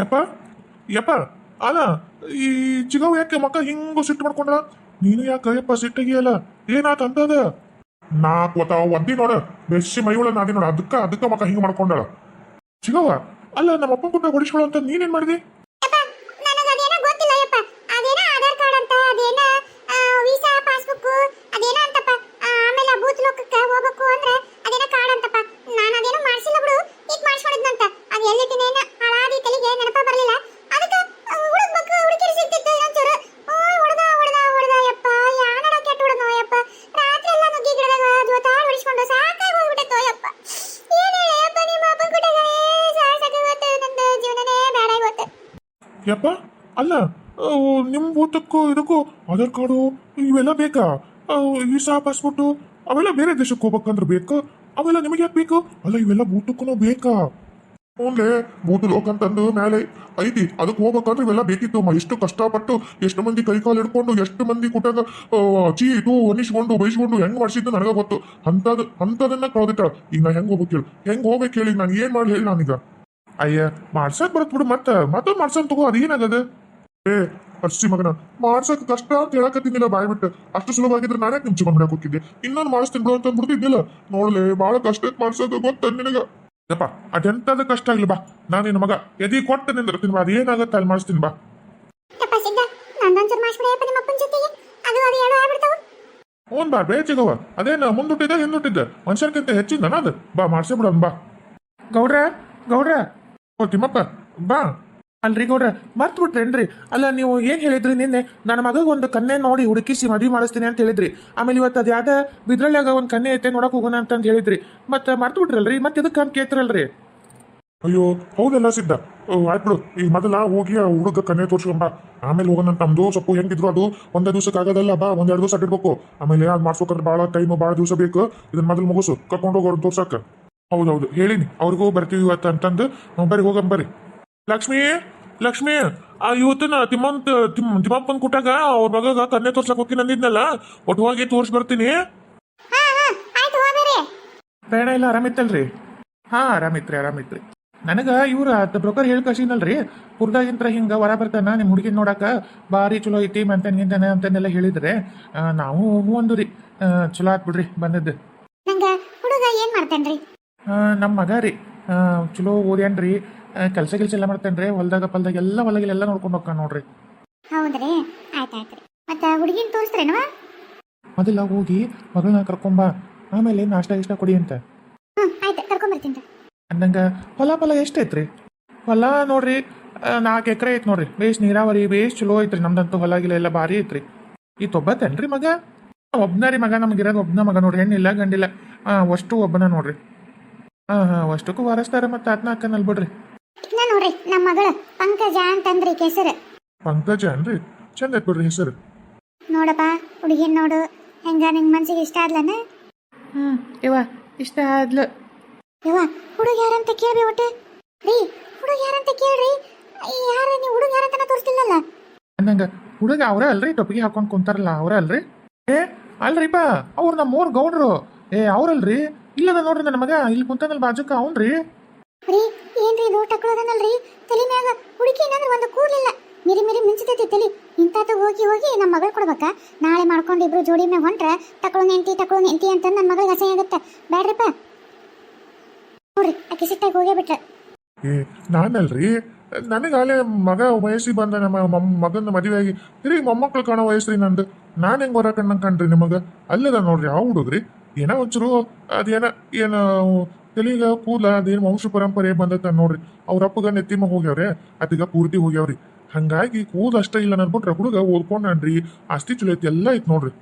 ಯಪ್ಪ ಯಪ್ಪ, ಅಲ್ಲ, ಈ ಚಿಗವ್ ಯಾಕೆ ಮಕ್ಕ ಹಿಂಗ ಸಿಟ್ಟು ಮಾಡ್ಕೊಂಡ್ರ? ನೀನು ಯಾಕೆ ಯಪ್ಪ ಸಿಟ್ಟಿಗೆಯಲ್ಲ? ಏನಾತ ಅಂತದ ನಾ ಗೊತ್ತ ಒದ್ದಿ ನೋಡ, ಬೆಸ್ಸಿ ಮೈಯೊಳ ನಾದಿ ನೋಡ ಅದಕ್ಕ ಅದಕ್ಕ ಮಕ್ಕ ಹಿಂಗ ಮಾಡ್ಕೊಂಡಳ. ಚಿಗವ್ವ, ಅಲ್ಲ, ನಮ್ಮ ಅಪ್ಪ ಕುಟ್ಟ ಹೊಡಿಸ್ಕೊಳ ಅಂತ ನೀನೇನ್ ಮಾಡಿದಿ? ಯಪ್ಪ? ಅಲ್ಲ ನಿಮ್ಮ ನಿಮ್ ಊಟಕ್ಕೂ ಇದಕ್ಕೂ ಆಧಾರ್ ಕಾರ್ಡು ಇವೆಲ್ಲ ಬೇಕಾ? ವೀಸಾ ಪಾಸ್ಪೋರ್ಟು, ಅವೆಲ್ಲ ಬೇರೆ ದೇಶಕ್ಕೆ ಹೋಗ್ಬೇಕಂದ್ರೆ ಬೇಕು? ಅವೆಲ್ಲ ನಿಮಗೆ ಯಾಕೆ ಬೇಕು? ಅಲ್ಲ, ಇವೆಲ್ಲ ಊಟಕ್ಕೂ ಬೇಕಾ? ಹ್ಞೂನ್ಲೆ ಬೂತು ಲೋಕ ಅಂತಂದು ಮೇಲೆ ಐತಿ, ಅದಕ್ಕೆ ಹೋಗ್ಬೇಕಂದ್ರೆ ಇವೆಲ್ಲ ಬೇಕಿತ್ತು. ಎಷ್ಟು ಕಷ್ಟಪಟ್ಟು ಎಷ್ಟು ಮಂದಿ ಕೈ ಕಾಲು ಹಿಡ್ಕೊಂಡು, ಎಷ್ಟು ಮಂದಿ ಕುಟಗ ಚೀ ಇದು ಹೊನಿಸ್ಕೊಂಡು ಬೈಸ್ಕೊಂಡು ಹೆಂಗ್ ಮಾಡಿಸಿದ್ದು ನನಗೆ ಗೊತ್ತು. ಅಂತದ್ ಅಂತದನ್ನ ಕಳೆದಿಟ್ಟ ಈಗ ನಾ ಹೆಂಗ್ ಹೋಗ್ಬೇಕು ಹೇಳು? ಹೆಂಗ್ ಹೋಗ್ಬೇಕು ಹೇಳಿ? ನಾನು ಏನ್ ಮಾಡಿ ಹೇಳಿ ನಾನೀಗ. ಅಯ್ಯ ಮಾಡ್ಸಕ್ ಬರತ್ ಬಿಡು ಮತ್ತ ಮತ್ತೊಂದು ಮಾಡ್ಸಕ್ ತಗೋ ಅದೇನಾಗದ ಏ ಅಷ್ಟಿ ಮಗನ ಮಾಡ್ಸಕ್ ಕಷ್ಟ ಅಂತ ಹೇಳಕತ್ತಿದ್ದಿಲ್ಲ ಬಾಯ್ ಬಿಟ್ಟು ಅಷ್ಟು ಸುಲಭವಾಗಿದ್ರೆ ನಾನೇ ನಿಮ್ ಚಿಕ್ಕ ಬಿಡಕ್ ಹೋಗಿದ್ದೆ ಇನ್ನೊಂದು ಮಾಡಿಸ್ತೀನಿ ಬಿಡು ಅಂತ ಬಿಡ್ತಿದ್ದಿಲ್ಲ. ನೋಡ್ಲೆ ಬಹಳ ಕಷ್ಟ ಮಾಡ್ಸೋದು ಗೊತ್ತ ನಿನಗ? ಯಪ್ಪ ಅದೆಂತದ ಕಷ್ಟ ಆಗ್ಲಿ ಬಾ. ನಾನು ನಿನ್ನ ಮಗ ಎದಿ ಕೊಟ್ಟು ನಿಂದಿರ್ತೀನಿ ಬಾ ಅದೇನಾಗತ್ತೆ ಅಲ್ಲಿ ಮಾಡಿಸ್ತೀನಿ ಬಾ. ಹ್ಞೂ ಬಾ ಬೇಚಿಗವ ಅದೇನ ಮುಂದುಟ್ಟಿದ್ದ ಹಿಂದುಟ್ಟಿದ್ದ. ಮನುಷ್ಯರ್ಕಿಂತ ಹೆಚ್ಚಿಂದ ಅದು? ಬಾ ಮಾಡ್ಸೇ ಬಿಡೋನ್ ಬಾ. ಗೌಡ್ರ ಗೌಡ್ರ. ತಿಮ್ಮಪ್ಪ ಬಾ. ಅಲ್ರಿ ಗೌಡ್ರ ಮರ್ತ್ ಬಿಟ್ರೇನ್ರಿ ಅಲ್ಲ, ನೀವು ಏನ್ ಹೇಳಿದ್ರಿ ನಿನ್ನೆ? ನನ್ನ ಮಗ ಒಂದು ಕನ್ನೆ ನೋಡಿ ಹುಡುಕಿಸಿ ಮದ್ವಿ ಮಾಡಿಸ್ತೀನಿ ಅಂತ ಹೇಳಿದ್ರಿ. ಆಮೇಲೆ ಇವತ್ತು ಅದು ಯಾವ್ದ? ಬಿದ್ರಳ್ಯಾಗ ಒಂದು ಕನ್ನೆ ಐತೆ ನೋಡಕ್ ಹೋಗೋಣ ಅಂತ ಹೇಳಿದ್ರಿ. ಮತ್ತೆ ಮರ್ತ್ ಬಿಟ್ರಲ್ರಿ ಮತ್ತೆ ಇದಕ್ಕೆ ಅಂತ ಕೇಳ್ತಿರಲ್ರಿ? ಅಯ್ಯೋ, ಹೌದಲ್ಲ ಸಿದ್ಧ. ಆಯ್ತು ಬಿಡು. ಈ ಮೊದಲ ಹೋಗಿ ಆ ಹುಡುಗ ಕನ್ನೆ ತೋರ್ಸ್ಕೊಂಬ ಆಮೇಲೆ ಹೋಗೋಣ ನಮ್ದು ಸ್ವಲ್ಪ ಹೆಂಗಿದ್ರು ಅದು ಒಂದೇ ದಿವ್ಸಕ್ಕೆ ಆಗೋದಲ್ಲ, ಬಾ ಒಂದೆರಡು ದಿವಸ ಇಡ್ಬೇಕು ಆಮೇಲೆ ಅದು ಮಾಡ್ಸ್ಬೇಕಂದ್ರೆ ಭಾಳ ಟೈಮ್ ಭಾಳ ದಿವಸ ಬೇಕು. ಇದನ್ನ ಮೊದಲು ಮುಗಿಸು. ಕರ್ಕೊಂಡು ಹೋಗೋರು ತೋರ್ಸಕ್ಕ. ಹೌದೌದು. ಹೇಳಿನಿ ಅವ್ರಿಗೂ ಬರ್ತೀವಿ ಇವತ್ತು ಅಂತಂದು. ಬರೀ ಬರ್ರಿ ಹೋಗಂ ಬರ್ರಿ. ಲಕ್ಷ್ಮಿ ಲಕ್ಷ್ಮಿ ಆ ಇವತ್ತಿನ ತಿಮ್ಮಂತ ತಿಮ್ ತಿಮ್ಮಪ್ಪನ ಕುಟಾಗ ಅವ್ರ ಮಗ ಕನ್ನೆ ತೋರ್ಸಕ್ ಹೋಗಿ ನಂದಿದ್ನಲ್ಲ ಒಟ್ಟು ಹೋಗಿ ತೋರ್ಸ್ ಬರ್ತೀನಿ. ಬೇಡ ಇಲ್ಲ ಆರಾಮಿತ್ತಲ್ರಿ. ಹಾ ಆರಾಮಿತ್ರಿ ಆರಾಮಿತ್ರಿ. ನನಗ ಇವ್ರ ಬ್ರೋಕರ್ ಹೇಳಿ ಕಳ್ಸಿನಲ್ರಿ ಕುರ್ದಾಗಿಂತ್ರ ಹಿಂಗ ಹೊರ ಬರ್ತಾನ ನಿಮ್ಮ ಹುಡುಗಿನ ನೋಡಾಕ ಭಾರಿ ಚಲೋ ಐತಿ ಮೆಂತನ್ ಗಿಂತನ ಅಂತನೆಲ್ಲ ಹೇಳಿದ್ರೆ ನಾವು ಒಂದು ರೀ. ಚಲೋ ಆತ್ ಬಿಡ್ರಿ ಬಂದದ್ದು. ನಂಗ ಹುಡುಗ ಏನ್ ಮಾಡ್ತೇನ್ರಿ? ನಮ್ಮ ಮಗ ರೀ. ಚಲೋ ಓದ್ಯಾನ್ರಿ. ಕೆಲಸ ಕೆಲಸ ಎಲ್ಲ ಮಾಡ್ತಾನ್ರಿ. ಹೊಲ್ದಾಗ ಪಲ್ದಾಗ ಎಲ್ಲ ಹೊಲಗಿಲೆಲ್ಲ ನೋಡ್ಕೊಂಡು ಹೋಗ್ತಾನೆ ನೋಡ್ರಿ. ಹೌದ್ರಿ. ಆಯ್ತು ಆಯ್ತು ರೀ. ಮತ್ತೆ ಹುಡುಗಿನ ತೋರಿಸ್ತ್ರೇನವ ಮೊದಲ ಹೋಗಿ ಮಗಳನ್ನ ಕರ್ಕೊಂಬ ಆಮೇಲೆ ನಾಷ್ಟ ಇಷ್ಟ ಕೊಡಿ ಅಂತ. ಹ್ಞೂ ಆಯ್ತು. ಕರ್ಕೊಂಬರ್ತೀನಿ ರೀ. ಅಂದಂಗ ಹೊಲ ಫಲ ಎಷ್ಟೈತ್ರಿ? ಹೊಲ ನೋಡ್ರಿ ನಾಲ್ಕು ಎಕರೆ ಐತ್ ನೋಡ್ರಿ. ಬೇಸ್ ನೀರಾವರಿ ಬೇಸ್ ಚಲೋ ಐತ್ರಿ. ನಮ್ದಂತೂ ಹೊಲ ಗಿಲ ಎಲ್ಲ ಭಾರಿ ಐತ್ರಿ. ಈ ತೊಬ್ಬತ್ತೇನ್ರಿ ಮಗ? ಒಬ್ನ ರೀ ಮಗ ನಮ್ಗಿರೋದು. ಒಬ್ನ ಮಗ ನೋಡ್ರಿ. ಹೆಣ್ಣಿಲ್ಲ ಗಂಡಿಲ್ಲ. ಅಷ್ಟು ಒಬ್ಬನ ನೋಡ್ರಿ. ಹಾ ಹಾ ಅಷ್ಟಕ್ಕೂ ವಾರಸ್ತಾರ ಮತ್ತೆ ಆತ್ನ ಅಕ್ಕನಲ್ಲಿ ಬಿಡ್ರಿ. ಇನ್ನ ನೋಡ್ರಿ ನಮ್ಮ ಮಗಳು ಪಂಕಜ ಅಂತಂದ್ರಿ ಕೆಸರು. ಪಂಕಜ ಅನ್ರಿ ಚಂದ ಐತ್ ಬಿಡ್ರಿ ಹೆಸರು. ನೋಡಪ್ಪ ಹುಡುಗಿನ ನೋಡು ಹೆಂಗ ನಿಂಗೆ ಮನ್ಸಿಗೆ ಇಷ್ಟ ಆದ್ಲನ? ಹ್ಮ್ ಇವ ಇಷ್ಟ ಆದ್ಲು. ಯವ್ವ ಹುಡುಗ ಯಾರಂತ ಕೇಳ್ರಿ ಒಟ್ಟು? ರೀ ಹುಡುಗ ಯಾರಂತ ಕೇಳ್ರಿ? ಯಾರ ನೀವು ಹುಡುಗ ಯಾರಂತ ತೋರಿಸ್ತಿಲ್ಲಲ್ಲ? ಅನ್ನಂಗ ಹುಡುಗ ಅವ್ರ ಅಲ್ರಿ ಟೊಪ್ಪಿಗೆ ಹಾಕೊಂಡ್ ಕುಂತಾರಲ್ಲ ಅವ್ರ ಅಲ್ರಿ? ಏ ಅಲ್ರಿಪ್ಪ ಅವ್ರು ನಮ್ಮ ಊರ್ ಗೌಡ್ರು. ಏ ಅವ್ರಲ್ರಿ? ಇಲ್ಲದ ನೋಡ್ರಿ ನನ್ನ ಮಗ ಇಲ್ಲಿ ಕುಂತನಲ್ ಬಾಜುಕ ಅವನ್ರಿ. ರೀ ಏನ್ರಿ ಇದು ಟಕ್ಕಳದನಲ್ರಿ? ತಲೆ ಮ್ಯಾಗ ಹುಡುಕಿ ಏನಂದ್ರೆ ಒಂದು ಕೂರ್ಲಿಲ್ಲ. ಮಿರಿ ಮಿರಿ ಮಿಂಚತೈತಿ ತಲೆ. ಇಂತಾತ ಹೋಗಿ ಹೋಗಿ ನಮ್ಮ ಮಗಳು ಕೊಡ್ಬೇಕ? ನಾಳೆ ಮಾಡ್ಕೊಂಡು ಇಬ್ರು ಜೋಡಿ ಮ್ಯಾಗ ಹೊಂಟ್ರೆ ತಕೊಳ್ಳೋ ನೆಂಟಿ ತಕೊಳ್ಳೋ ನೆಂಟಿ ಅಂತ ನನ್ನ ಮಗಳಿಗೆ ಅಸಹ್ಯ ಆಗುತ್ತೆ. ಬೇಡ್ರಿಪ್ಪ ನೋಡ್ರಿ ಅಕ್ಕಿ ಸಿಟ್ಟಾಗಿ ಹೋಗೇ ಬಿಟ್ರೆ. ಏ ನಾನಲ್ರಿ? ನನಗಾಲೆ ಮಗ ವಯಸ್ಸಿಗೆ ಬಂದ ನಮ್ಮ ಮಮ್- ಮಗನ ಮದುವೆ ಆಗಿ ತಿರುಗಿ ಮೊಮ್ಮಕ್ಳು ಕಾಣೋ ವಯಸ್ಸ್ರಿ ನಂದು. ನಾನು ಹೆಂಗೆ ಹೊರ ಕಣ್ಣಂಗೆ ಕಣ್ರಿ ನಿಮಗೆ? ಅಲ್ಲದ ನೋಡ್ರಿ ಯಾವ ಹುಡುಗ್ರಿ. ಏನೋ ಒಂಚೂರು ಅದೇನ ಏನ ತೆಲಿಗ ಕೂದಲ ಅದೇನು ವಂಶ ಪರಂಪರೆ ಬಂದತ್ತ ನೋಡ್ರಿ. ಅವ್ರ ಅಪ್ಪಗ ನೆತ್ತಿಮ ಹೋಗ್ಯಾವ್ರೆ ಅದಿಗ ಪೂರ್ತಿ ಹೋಗ್ಯಾವ್ರಿ. ಹಂಗಾಗಿ ಕೂದ ಅಷ್ಟ ಇಲ್ಲ ಅನ್ಬಿಟ್ರೆ ಹುಡುಗ ಓದ್ಕೊಂಡ್ರಿ ಆಸ್ತಿ ಚಲೋ ಐತಿ ಎಲ್ಲ ಐತಿ ನೋಡ್ರಿ.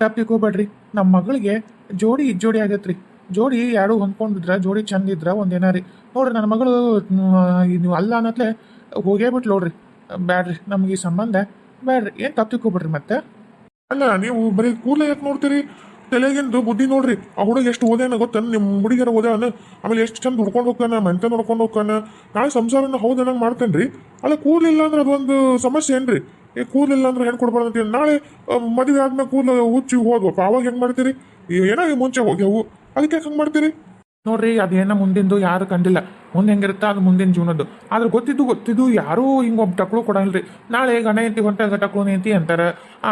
ತಪ್ಪಿಕೋಬೇಡ್ರಿ ನಮ್ಮ ಮಗಳಿಗೆ ಜೋಡಿ ಇಜ್ಜೋಡಿ ಆಗತ್ರಿ. ಜೋಡಿ ಯಾರು ಹೊಂದ್ಕೊಂಡಿದ್ರ ಜೋಡಿ ಚಂದ ಇದ್ರ ಒಂದೇನಾರಿ. ನೋಡ್ರಿ ನನ್ನ ಮಗಳು ನೀವು ಅಲ್ಲ ಅನ್ನತ್ಲೆ ಹೋಗೇ ಬಿಟ್ಲು ನೋಡ್ರಿ. ಬ್ಯಾಡ್ರಿ ನಮ್ಗೆ ಈ ಸಂಬಂಧ. ಬ್ಯಾಡ್ರಿ ಏನ್ ತಪ್ಪಿಕೋಬೇಡ್ರಿ ಮತ್ತೆ? ಅಲ್ಲ ನೀವು ಬರೀ ಕೂದಲ ಯಾಕೆ ನೋಡ್ತೀರಿ? ತಲೆಗಿಂದು ಬುದ್ಧಿ ನೋಡ್ರಿ. ಆ ಹುಡುಗ ಎಷ್ಟು ಓದ್ಯಾನ ಗೊತ್ತ? ನಿಮ್ಮ ಹುಡುಗಿಯರ ಓದ್ಯಾನ? ಆಮೇಲೆ ಎಷ್ಟು ಚಂದ ಹುಡ್ಕೊಂಡು ಹೋಗ್ತಾನ? ಮೆಂತ ನೋಡ್ಕೊಂಡು ಹೋಗ್ತಾನ? ನಾಳೆ ಸಂಸಾರನ ಮಾಡ್ತೇನೆ ರೀ ಅಲ್ಲ ಕೂದಲಿಲ್ಲ ಅಂದ್ರೆ ಅದೊಂದು ಸಮಸ್ಯೆ ಏನ್ರಿ? ಏ ಕೂದಲಿಲ್ಲ ಅಂದ್ರೆ ಹೆಣ್ಣು ಕೊಡ್ಬಾರ್ದು ನಾಳೆ ಮದುವೆ ಆದ್ಮೇಲೆ ಕೂದಲು ಹುಚ್ಚಿ ಹೋದ್ವಪ್ಪ. ಅವಾಗ ಹೆಂಗ್ ಮಾಡ್ತೀರಿ? ಏನೋ ಮುಂಚೆ ಹೋಗ್ಯಾವು. ಅದಕ್ಕೆ ಹಂಗೆ ಮಾಡ್ತೀರಿ? ನೋಡ್ರಿ, ಅದೇನ ಮುಂದಿಂದು ಯಾರು ಕಂಡಿಲ್ಲ. ಮುಂದೆ ಹೆಂಗಿರುತ್ತೆ ಅದು ಮುಂದಿನ ಜೀವನದ್ದು. ಆದ್ರೆ ಗೊತ್ತಿದ್ದು ಗೊತ್ತಿದ್ದು ಯಾರೂ ಹಿಂಗೆ ಒಬ್ಬ ಟಕ್ಳು ಕೊಡಲ್ರಿ. ನಾಳೆ ಗಣ ಎಂತಿ ಹೊಂಟಾಗ ಟಕ್ಳು ನಿಂತಿ ಅಂತಾರ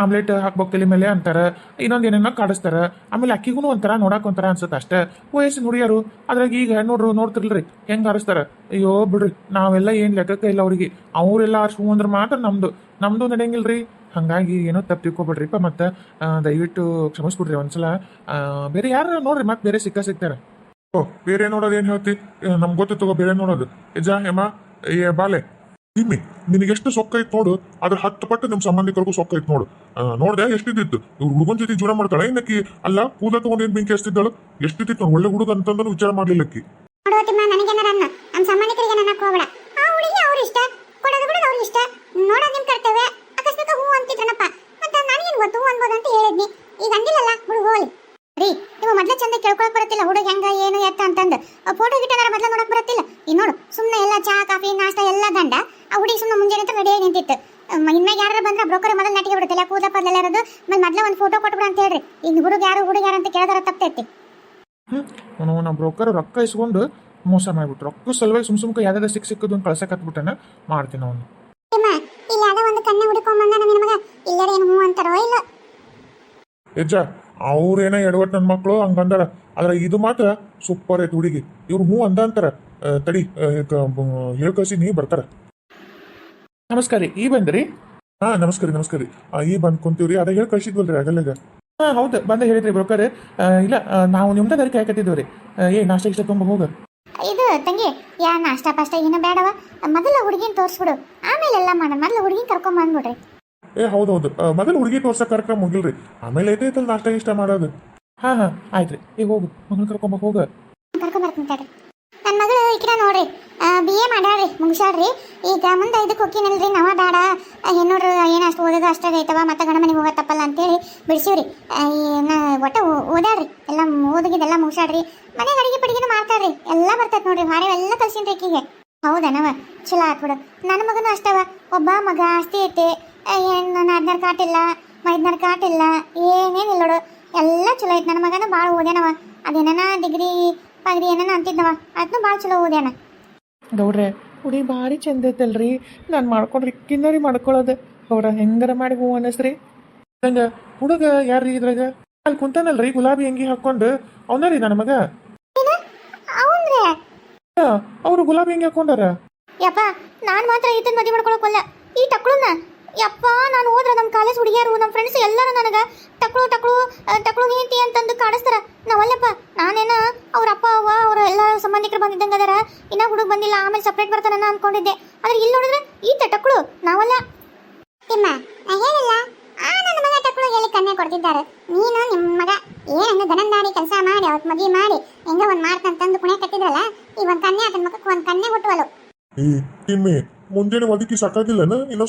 ಆಮ್ಲೆಟ್ ಹಾಕ್ಬೇಕು ತಲೆ ಮೇಲೆ ಅಂತಾರ, ಇನ್ನೊಂದು ಏನೇನೋ ಕಾಡಿಸ್ತಾರ. ಆಮೇಲೆ ಅಕ್ಕಿಗೂ ಒಂಥರ ನೋಡಕ್ ಒಂಥರ ಅನ್ಸುತ್ತೆ ಅಷ್ಟೇ. ವಯಸ್ಸು ನುಡಿಯಾರು, ಅದ್ರಾಗ ಈಗ ನೋಡ್ರು ನೋಡ್ತಿರ್ಲ್ರಿ, ಹೆಂಗ್ ಆರಿಸ್ತಾರ. ಅಯ್ಯೋ, ಬಿಡ್ರಿ, ನಾವೆಲ್ಲ ಏನ್ ಲೆಕ್ಕಕ್ಕೆ ಇಲ್ಲ ಅವ್ರಿಗೆ. ಅವರೆಲ್ಲ ಆರ್ಸು ಅಂದ್ರೆ ಮಾತ್ರ ನಮ್ದು. ನಮ್ದು ನಡೆಯಂಗಿಲ್ರಿ. ಹಂಗಾಗಿ ಏನೋ ತಪ್ಪು ತಿಳ್ಕೊಬೇಡ್ರಿಪ್ಪ ಮತ್ತೆ ದಯವಿಟ್ಟು ಕ್ಷಮಿಸ್ಬಿಡ್ರಿ ಒಂದ್ಸಲ. ಬೇರೆ ಯಾರು ನೋಡ್ರಿ ಮತ್ತೆ ಬೇರೆ ಸಿಕ್ಕ ಸಿಗ್ತಾರೆ? ಬೇರೆ ನೋಡೋದು ಏನ್ ಹೇಳ್ತಿ? ನಮ್ಗೆ ಗೊತ್ತು ತಗೋ, ಬೇರೆ ನೋಡೋದು. ಎಜಾ ಹೇಮ, ಏ, ಬಾಲೆ. ನಿನಗೆ ಎಷ್ಟು ಸೊಕ್ಕ ಐತ್ ನೋಡು. ಅದ್ರ ಹತ್ತು ಪಟ್ಟು ನಿಮ್ಮ ಸಂಬಂಧಿಕರಿಗೂ ಸೊಕ್ಕ ಐತ್ ನೋಡು. ನೋಡ್ದೆ ಎಷ್ಟಿದ್ದಿತ್ತು ಇವ್ರು ಹುಡುಗನ ಜೊತೆ ಜೀವನ ಮಾಡ್ತಾಳೆ? ಏನಕ್ಕಿ? ಅಲ್ಲ ಕೂದ ತಗೊಂಡು ಏನ್ ಬೆಂಕಿ ಹಚ್ತಿದ್ದಾಳು? ಎಷ್ಟಿದ್ದಿತ್ತು ಒಳ್ಳೆ ಹುಡುಗ ಅಂತಂದನು ವಿಚಾರ ಮಾಡ್ಲಿಲ್ಲಕ್ಕಿ. ನೋಡೋದು ನಿಮ್ ಕರ್ತವ್ಯ. ಹೂ ಅಂತಿದ್ರನಪ್ಪ. ನನಗೇನು ಗೊತ್ತು? ಹೂ ಅನ್ಬೋದು ಅಂತ ಹೇಳಿದ್ನಿ. ಈಗ ನೀವು ಮೊದ್ಲ ಚಂದ ಕೇಳ್ಕೊಳಕ್ ಬರತ್ತಿಲ್ಲ. ಹುಡುಗ ಹೆಂಗ ಏನು ಎತ್ತ ಅಂತಂದು. ಫೋಟೋ ಗಿಟ್ಟನಾರ ಮೊದ್ಲ ನೋಡಕ್ ಬರತ್ತಿಲ್ಲ. ಈ ನೋಡು ಸುಮ್ಮನೆ ಎಲ್ಲ ಚಾ ಕಾಫಿ ನಾಷ್ಟ ಎಲ್ಲ ದಂಡ ಆ ಹುಡುಗಿ ಸುಮ್ಮನೆ ಮುಂಜಾನೆ ಅಂತ ರೆಡಿಯಾಗಿ ನಿಂತಿತ್ತು. ಇನ್ನ ಇನ್ಮ್ಯಾಗ ಯಾರು ಬಂದ್ರೆ ಬ್ರೋಕರ್ ಮೊದಲು ನಟಿಗೆ ಬಿಡುತ್ತಿಲ್ಲ ಕೂದ ಪದ್ಲೆಲ್ಲ ಇರೋದು. ಮತ್ತೆ ಮೊದ್ಲ ಒಂದು ಫೋಟೋ ಕೊಟ್ಬಿಡು ಅಂತ ಹೇಳ್ರಿ. ಈಗ ಹುಡುಗ ಯಾರು ಹುಡುಗ ಯಾರು ಅಂತ ಕೇಳಿದಾರ ತಪ್ಪೈತಿ ನಮ್ಮ ಬ್ರೋಕರ್ ರೊಕ್ಕ ಇಸ್ಕೊಂಡು ಮೋಸ ಮಾಡ್ಬಿಟ್ರು ರೊಕ್ಕ ಸಲುವಾಗಿ ಸುಮ್ ಸುಮ್ಕ ಯಾವ್ದಾದ್ರು ಸಿಕ್ ಸಿಕ್ಕದು ಅಂತ ಕಳ್ಸಕತ್ಬಿಟ್ಟನ ಮಾಡ್ತೀನಿ ಅವನು. ಇಲ್ಲಿ ಯಾವ್ದೋ ಒಂದು ಕಣ್ಣೆ ಹುಡುಕೊಂಡ್ ಬಂದ ಮಗ? ಇಲ್ಲರ ಏನು ಹೂ ಅಂತಾರೋ ಇಲ್ಲ? ಎಜ್ಜ ಅವ್ರೇನ ಎಡವಟ್ ನನ್ನ ಮಕ್ಕಳು ಹಂಗಂದಾರ ಆದ್ರೆ ಇದು ಮಾತ್ರ ಸೂಪರ್ ಐತೆ ಹುಡುಗಿ. ಇವ್ರು ಹ್ಞೂ ಅಂದ ಅಂತಾರ. ತಡಿ ಹೇಳ್ಕಸಿ ನೀ ಬರ್ತಾರ. ನಮಸ್ಕಾರ ರೀ ಈ ಬಂದ್ರಿ? ಹಾ ನಮಸ್ಕಾರ ನಮಸ್ಕಾರ ರೀ. ಆ, ಈ ಬಂದ್ ಕುಂತೀವ್ರಿ ಅದ ಹೇಳಿ ಕಳ್ಸಿದ್ವಲ್ರಿ ಆಗಲ್ಲಾಗ ಹಾ ಹೌದು ಬಂದ ಹೇಳಿದ್ರಿ ಬ್ರೋಕರ್. ಇಲ್ಲ ನಾವು ನಿಮ್ದ ಗರಿ ಕಾಯ್ಕತ್ತಿದ್ದೇವ್ರಿ ರೀ ಏ ನಾಷ್ಟ ಇಷ್ಟ ತುಂಬ ಹೋಗ. ಇದು ತಂಗಿ ಯಾ ನಾಷ್ಟ ಪಾಷ್ಟ ಏನು ಬೇಡವ. ಮೊದಲ ಹುಡುಗಿನ ತೋರಿಸ್ಬಿಡು. ಆಮೇಲೆ ಎಲ್ಲ ಮಾಡೋಣ ಮೊದಲು ಹುಡುಗಿನ ಕರ್ಕೊಂಡ್ ಬಂದ್ಬಿಡ್ರಿ. ಏ ಹೌದೌದು ಹೌದು. ಮೊದಲು ಹುಡುಗಿ ತೋರ್ಸೋ ಕಾರ್ಯಕ್ರಮ ಮುಗಿಲ್ರಿ. ಆಮೇಲೆ ಐತೈತಲ್ಲ ನಾಷ್ಟ ಇಷ್ಟ ಮಾಡೋದು. ಹಾ ಹಾ, ಆಯ್ತ್ರಿ. ಈಗ ಹೋಗು. ಮಗನ ಕರ್ಕೊಂಬಕ್ ಹೋಗ. ನನ್ನ ಮಗಳು ಈಕಿನ ನೋಡ್ರಿ. ಬಿ ಎ ಮಾಡ್ಯಾಳ್ರಿ, ಮುಗಿಸ್ಯಾಳ್ರಿ. ಈಗ ಮುಂದೆ ಇದಕ್ಕೆ ಹೋಗಿನಲ್ರಿ ನಾವ ಬೇಡ. ಹೆಣ್ಣೋಡ್ರು ಏನು ಅಷ್ಟು ಓದೋದು ಅಷ್ಟಾಗ ಐತವ ಮತ್ತೆ ಗಣ ಮನೆಗೆ ಹೋಗತ್ತಪ್ಪಲ್ಲ ಅಂತೇಳಿ ಬಿಡಿಸಿವ್ರಿ. ಒಟ್ಟ ಓ- ಓದಾಳ್ರಿ ಎಲ್ಲ ಓದಗಿದೆಲ್ಲ ಮುಗಿಸ್ಯಾಳ್ರಿ. ಮನೆಗೆ ಅಡಿಗೆ ಪಡಿಗೆನೂ ಮಾಡ್ತಾಳ್ರಿ. ಎಲ್ಲ ಬರ್ತೈತೆ ನೋಡ್ರಿ. ಹಾರೆ ಎಲ್ಲ ಕಲ್ಸಿನ್ರಿ ಈಕಿಗೆ. ಹೌದನವ ಚಲೋ ಆತ್ಬಿಡು ನನ್ನ ಮಗನೂ ಅಷ್ಟವ. ಒಬ್ಬ ಮಗ ಆಸ್ತಿ ಐತಿ. ಏನು ಹದಿನಾರು ಕಾಟಿಲ್ಲ ಮೈದ್ನಾರ್ ಕಾಟಿಲ್ಲ ಏನೇನಿಲ್ಲ ನೋಡು. ಎಲ್ಲ ಚಲೋ ಐತೆ ನನ್ನ ಮಗನ ಭಾಳ ಓದ್ಯಾನವ. ಅದೇನ ಡಿಗ್ರಿ ಪಗ್ರಿ ಏನನ ಅಂತಿದ್ದವ ಅದನ್ನು ಭಾಳ ಚಲೋ ಓದ್ಯಾನ. ಗೌಡ್ರೆ ಹುಡಿ ಭಾರಿ ಚಂದ ಐತಲ್ರಿ. ನಾನು ಮಾಡ್ಕೊಂಡ್ರಿ ಕಿನ್ನರಿ ಮಾಡ್ಕೊಳ್ಳೋದು. ಗೌಡ ಹೆಂಗಾರ ಮಾಡಿ ಹೂ ಅನ್ನಸ್ರಿ. ನಂಗ ಹುಡುಗ ಯಾರ್ರಿ ಇದ್ರಾಗ? ಅಲ್ಲಿ ಕುಂತಾನಲ್ರಿ ಗುಲಾಬಿ ಅಂಗಿ ಹಾಕೊಂಡು ಅವನ ರೀ ನನ್ನ ಮಗ. ಅವರು ಗುಲಾಬಿ ಅಂಗಿ ಹಾಕೊಂಡಾರ? ಯಪ್ಪ ನಾನು ಮಾತ್ರ ಈತನ ಮದುವೆ ಮಾಡ್ಕೊಳಕ್ವಲ್ಲ ಈ ಟಕ್ಳುನ ಯಪ್ಪ ನಾನು ಹೋದ್ರೆ ನಮ್ಮ ಕಾಲೇಜ್ ಹುಡುಗಿಯರು ನಮ್ಮ ಫ್ರೆಂಡ್ಸ್ ಎಲ್ಲರೂ ನನಗೆ ಟಕ್ಳು ಟಕ್ಳು ತಕ್ಳು ಟಕ್ಳು ಹೆಂಡತಿ ಅಂತಂದು ಕಾಡಿಸ್ತಾರ ನಾವಲ್ಲಪ್ಪ ನಾನೇನ ಅವ್ರ ಅಪ್ಪ ಅವ್ವ ಅವ್ರ ಎಲ್ಲ ಸಂಬಂಧಿಕರು ಬಂದಿದ್ದಂಗೆ ಅದಾರ. ಇನ್ನ ಹುಡುಗ ಬಂದಿಲ್ಲ ಆಮೇಲೆ ಸಪ್ರೇಟ್ ಬರ್ತಾನ ಅನ್ಕೊಂಡಿದ್ದೆ. ಆದ್ರೆ ಇಲ್ಲಿ ನೋಡಿದ್ರೆ ಈತ ಟಕ್ಳು ನಾವಲ್ಲ. ತಿಮ್ಮ ನಾ ಹೇಳಿಲ್ಲ. ಆ ನನ್ನ ಮಗ ಟಕ್ಳು ಹೇಳಿ ಕನ್ನೆ ಕೊಡ್ತಿದ್ದಾರೆ. ನೀನು ನಿಮ್ಮ ಮಗ. ಏನನ್ನ ಗನಂದಾರಿ ಕೆಲಸ ಮಾಡಿ ಅವತ್ ಮದುವೆ ಮಾಡಿ ಹೆಂಗ ಒಂದ್ ಮಾಡ್ತಂತಂದು ಕುಣೆ ಕಟ್ಟಿದ್ರಲ್ಲ ಈ ಒಂದ್ ಕಣ್ಣೆ ಆತನ ಮಗಕ್ಕೆ ಒಂದ್ ಕಣ್ಣೆ ಹುಟ್ಟುವಲು ಈ ತಿಮ್ಮಿ ಮುಂಜಾನೆ ಒದಕಿ ಸಾಕಾಗಿಲ್ಲನ? ಇನ್ನೂ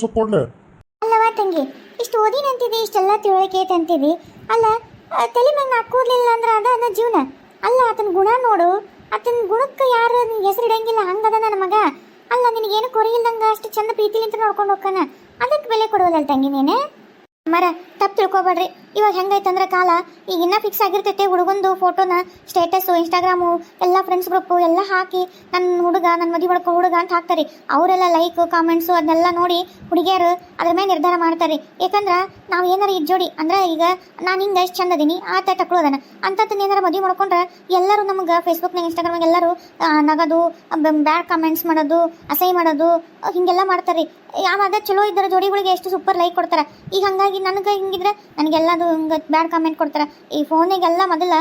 ತಂಗಿ, ಇಷ್ಟು ಓದಿನಂತಿದೆ ಇಷ್ಟೆಲ್ಲ ತಿಳುವಳಿಕೆ ಐತೆ ಅಂತಿದ್ದಿ ಅಲ್ಲ ತಲೆ ಮ್ಯಾಗ ಹಾಕೋರ್ಲಿಲ್ಲ ಅಂದ್ರೆ ಅದ ಅದ ಜೀವನ. ಅಲ್ಲ, ಆತನ ಗುಣ ನೋಡು. ಆತನ ಗುಣಕ್ಕೆ ಯಾರು ಹೆಸರು ಇಡಂಗಿಲ್ಲ ಹಂಗದ ನನ್ನ ಮಗ. ಅಲ್ಲ, ನಿನಗೇನು ಕೊರಿಯಿಲ್ದಂಗ ಅಷ್ಟು ಚಂದ ಪ್ರೀತಿಲಿಂತ ನೋಡ್ಕೊಂಡು ಹೋಗ್ತಾನ ಅದಕ್ಕೆ ಬೆಲೆ ಕೊಡೋದಲ್ಲ ತಂಗಿ ನೀನು? ಮರ, ತಪ್ಪು ತಿಳ್ಕೊಬೇಡ್ರಿ. ಇವಾಗ ಹೆಂಗೈತಂದ್ರೆ ಕಾಲ, ಈಗ ಇನ್ನೂ ಫಿಕ್ಸ್ ಆಗಿರ್ತೈತೆ ಹುಡುಗಂದು ಫೋಟೋನ ಸ್ಟೇಟಸ್ಸು ಇನ್ಸ್ಟಾಗ್ರಾಮು ಎಲ್ಲ ಫ್ರೆಂಡ್ಸ್ ಗ್ರೂಪು ಎಲ್ಲ ಹಾಕಿ ನನ್ನ ಹುಡುಗ ನನ್ನ ಮದುವೆ ಮಾಡ್ಕೊ ಹುಡುಗ ಅಂತ ಹಾಕ್ತಾರೆ. ಅವರೆಲ್ಲ ಲೈಕ್ ಕಾಮೆಂಟ್ಸು ಅದನ್ನೆಲ್ಲ ನೋಡಿ ಹುಡುಗಿಯರು ಅದ್ರ ಮೇಲೆ ನಿರ್ಧಾರ ಮಾಡ್ತಾರೆ. ಯಾಕಂದ್ರೆ ನಾವು ಏನಾರು ಇದು ಜೋಡಿ, ಅಂದ್ರೆ ಈಗ ನಾನು ಹಿಂಗೆ ಎಷ್ಟು ಚಂದ ಅದೀನಿ, ಆತ ಟಕ್ಳೋದನ ಅಂಥದ್ದನ್ನ ಏನಾರು ಮದುವೆ ಮಾಡ್ಕೊಂಡ್ರೆ ಎಲ್ಲರೂ ನಮ್ಗೆ ಫೇಸ್ಬುಕ್ನಾಗ ಇನ್ಸ್ಟಾಗ್ರಾಮ್ನಾಗ ಎಲ್ಲರೂ ನಗದು ಬ್ಯಾಡ್ ಕಾಮೆಂಟ್ಸ್ ಮಾಡೋದು, ಅಸಹ್ಯ ಮಾಡೋದು, ಹಿಂಗೆಲ್ಲ ಮಾಡ್ತಾರೆ. ಯಾವಾಗ ಚಲೋ ಇದ್ರ ಜೋಡಿಗಳಿಗೆ ಎಷ್ಟು ಸೂಪರ್ ಲೈಕ್ ಕೊಡ್ತಾರೆ. ಈಗ ಹಂಗಾಗಿ ನನಗೆ ಹಿಂಗಿದ್ರೆ ನನಗೆಲ್ಲದು ಹಿಂಗೆ ಬ್ಯಾಡ್ ಕಾಮೆಂಟ್ ಕೊಡ್ತಾರೆ. ಈ ಫೋನಿಗೆಲ್ಲ ಮೊದಲ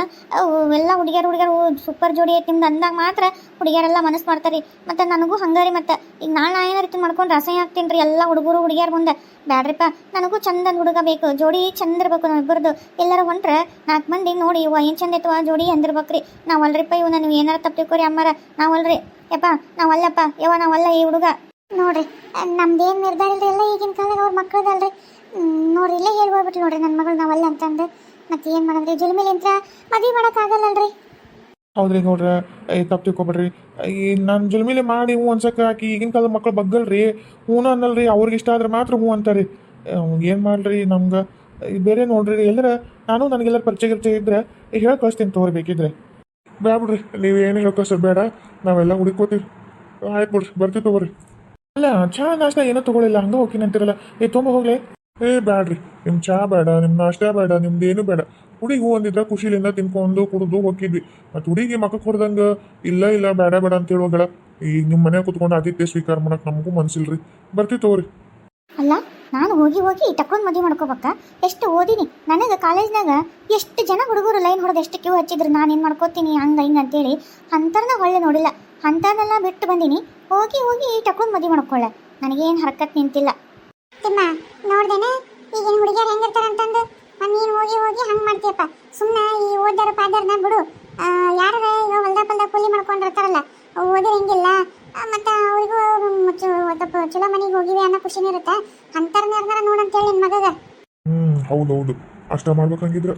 ಎಲ್ಲ ಹುಡುಗಿಯರು ಹುಡುಗಿಯರು ಸೂಪರ್ ಜೋಡಿ ಐತಿ ನಿಮ್ದು ಅಂದಾಗ ಮಾತ್ರ ಹುಡುಗಿಯರೆಲ್ಲ ಮನಸ್ಸು ಮಾಡ್ತಾರೆ. ಮತ್ತು ನನಗೂ ಹಂಗಾರಿ ಮತ್ತು. ಈಗ ನಾಳೆ ನಾ ರೀತಿ ಮಾಡ್ಕೊಂಡ್ರೆ ಅಸಹ್ಯ ಹಾಕ್ತೀನಿ ರೀ ಎಲ್ಲ ಹುಡುಗರು ಹುಡುಗಿಯರ ಮುಂದೆ. ಬ್ಯಾಡ್ರಿಪ್ಪ ನನಗೂ ಚಂದ ಹುಡುಗ ಬೇಕು, ಜೋಡಿ ಚಂದ ಇರ್ಬೇಕು ನಾವಿಬ್ಬರದು ಎಲ್ಲರ ಹೊಂಟ್ರೆ ನಾಲ್ಕು ಮಂದಿ ನೋಡಿ ಇವ ಏನು ಚಂದ ಐತವ ಜೋಡಿ ಅಂದಿರ್ಬೇಕ್ರಿ ನಾವಲ್ರಿಪ್ಪ ಇವ ನೀವು ಏನಾರ ತಪ್ಪಿಕೋರಿ ಅಮ್ಮಾರ. ನಾವಲ್ರಿ, ಯಪ್ಪ, ನಾವಲ್ಲಪ್ಪ, ಯವ್ವ, ನಾವಲ್ಲ ಈ ಹುಡುಗ. ನೋಡ್ರಿ ನಮ್ದೇನು ನಿರ್ಧಾರ ಇಲ್ರಿ ಎಲ್ಲ ಈಗಿನ ಕಾಲದಾಗ ಅವ್ರ ಮಕ್ಕಳದಲ್ರಿ ನೋಡ್ರಿ, ಇಲ್ಲೇ ಹೇಳಿ ಹೋಗ್ಬಿಟ್ರಿ ನೋಡ್ರಿ ನನ್ನ ಮಗಳು ನಾವಲ್ಲ ಅಂತಂದು. ಮತ್ತೆ ಏನು ಮಾಡಿದ್ರಿ? ಜುಲ್ಮೇಲೆ ಅಂತ ಮದುವೆ ಮಾಡೋಕ್ಕಾಗಲ್ಲಲ್ರಿ ಹೌದ್ರಿ ನೋಡ್ರಿ, ಏ, ತಪ್ಪು ತಿಳ್ಕೊಬೇಡ್ರಿ. ಈ ನನ್ನ ಜುಲ್ಮಿಲೆ ಮಾಡಿ ಹ್ಞೂ ಅನ್ಸಕ್ಕೆ ಆಕಿ ಈಗಿನ ಕಾಲದ ಮಕ್ಳು ಬಗ್ಗಲ್ರಿ. ಹೂನ ಅನ್ನಲ್ರಿ, ಅವ್ರಿಗೆ ಇಷ್ಟ ಆದ್ರೆ ಮಾತ್ರ ಹ್ಞೂ ಅಂತಾರೆ. ಏನು ಮಾಡ್ರಿ ನಮ್ಗೆ? ಬೇರೆ ನೋಡ್ರಿ ಎಲ್ಲರ ನಾನು ನನಗೆಲ್ಲರ ಪರಿಚಯ ಗಿರ್ಚಯ ಇದ್ರೆ ಹೇಳಿ ಕಳಿಸ್ತೀನಿ ತೋರಿ ಬೇಕಿದ್ರೆ. ಬೇಡ ಬಿಡ್ರಿ ನೀವು ಏನು ಸರ್ ಬೇಡ, ನಾವೆಲ್ಲ ಹುಡುಕೋತೀವಿ ಆಯ್ತು ಬಿಡ್ರಿ, ಬರ್ತೀವಿ ತಗೋರಿ. ಅಲ್ಲ, ಚಾ ನಾಷ್ಟ ಏನೋ ತಗೊಳ್ಳಿಲ್ಲ. ಹಂಗ ಅಂತಿರಲ್ಲ. ಏ ತೊಂಬ ಹೋಗ್ಲೆ. ಏ, ಬ್ಯಾಡ್ರಿ. ನಿಮ್ಮ ಚಾ ಬೇಡ ನಿಮ್ಮ ನಾಷ್ಟ ಬೇಡ, ನಿಮ್ದು ಏನು ಬೇಡ. ಹುಡುಗಿ ಹೂ ಅಂದಿದ್ರ ಖುಷಿಲಿಂದ ತಿನ್ಕೊಂಡು ಕುಡಿದು ಹೋಗಿದ್ವಿ ಮತ್ತೆ ಹುಡುಗಿ ಮಕ್ಕ ಕೊಡ್ದಂಗ ಇಲ್ಲ ಇಲ್ಲ, ಬೇಡ ಬೇಡ ಅಂತ ಹೇಳುವಾಗಳ. ಈಗ ನಿಮ್ಮ ಮನೆ ಕುತ್ಕೊಂಡು ಆದಿತ್ಯ ಸ್ವೀಕಾರ ಮಾಡಕ್ ನಮಗೂ ಮನ್ಸಿಲ್ರಿ. ಬರ್ತಿ ತಗೋರಿ. ಅಲ್ಲ, ನಾನು ಹೋಗಿ ಹೋಗಿ ತಕ್ಕೊಂಡ್ ಮದುವೆ ಮಾಡ್ಕೋಬೇಕ? ಎಷ್ಟು ಓದಿನಿ? ನನಗೆ ಕಾಲೇಜ್ನಾಗ ಎಷ್ಟು ಜನ ಹುಡುಗರು ಲೈನ್ ಹೊಡೆದು ಎಷ್ಟು ಕ್ಯೂ ಹಚ್ಚಿದ್ರು? ನಾನು ಏನು ಮಾಡ್ಕೋತೀನಿ? ಹಂಗ ಹಿಂಗ ಅಂತೇಳಿ. ಅಂತರ್ನ ಹೊಳ್ಳೆ ನೋಡಿಲ್ಲ. ಅಂತರ್ನೆಲ್ಲ ಬಿಟ್ಟು ಬಂದೀನಿ. ಹೋಗಿ ಹೋಗಿ ಟಕ್ಕೊಂಡ್ ಮದುವೆ ಮಾಡ್ಕೊಳ್ಳೆ. ನನಗೇನು ಹರಕತ್ ನಿಂತಿಲ್ಲ. ತಿಮ್ಮ ನೋಡ್ದೇನೆ? ಈಗಿನ ಹುಡುಗಿಯರು ಹೆಂಗಿರ್ತಾರಂತಂದು ನೀನು ಹೋಗಿ ಹೋಗಿ ಹಂಗೆ ಮಾಡ್ತೀಯಪ್ಪ. ಸುಮ್ಮನೆ ಈ ಓದಾರ ಪಾದಾರನ ಬಿಡು. ಯಾರ ಈಗ ಹೊಲ್ದ ಪಲ್ದ ಕೂಲಿ ಮಾಡ್ಕೊಂಡಿರ್ತಾರಲ್ಲ ಓದಿ ಹೆಂಗಿಲ್ಲ? ಮತ್ತು ಅವ್ರಿಗೂ ಸ್ವಲ್ಪ ಚಲೋ ಮನೆಗೆ ಹೋಗಿವೆ ಅನ್ನೋ ಖುಷಿನೇ ಇರುತ್ತೆ. ಅಂತಾರನ್ನ ಯಾರನ್ನಾರ ನೋಡಂತೇಳಿ ನಿನ್ನ ಮಗಗ. ಹ್ಞೂ ಹೌದು ಹೌದು. ಅಷ್ಟ ಮಾಡ್ಬೇಕಂಗಿದ್ರೆ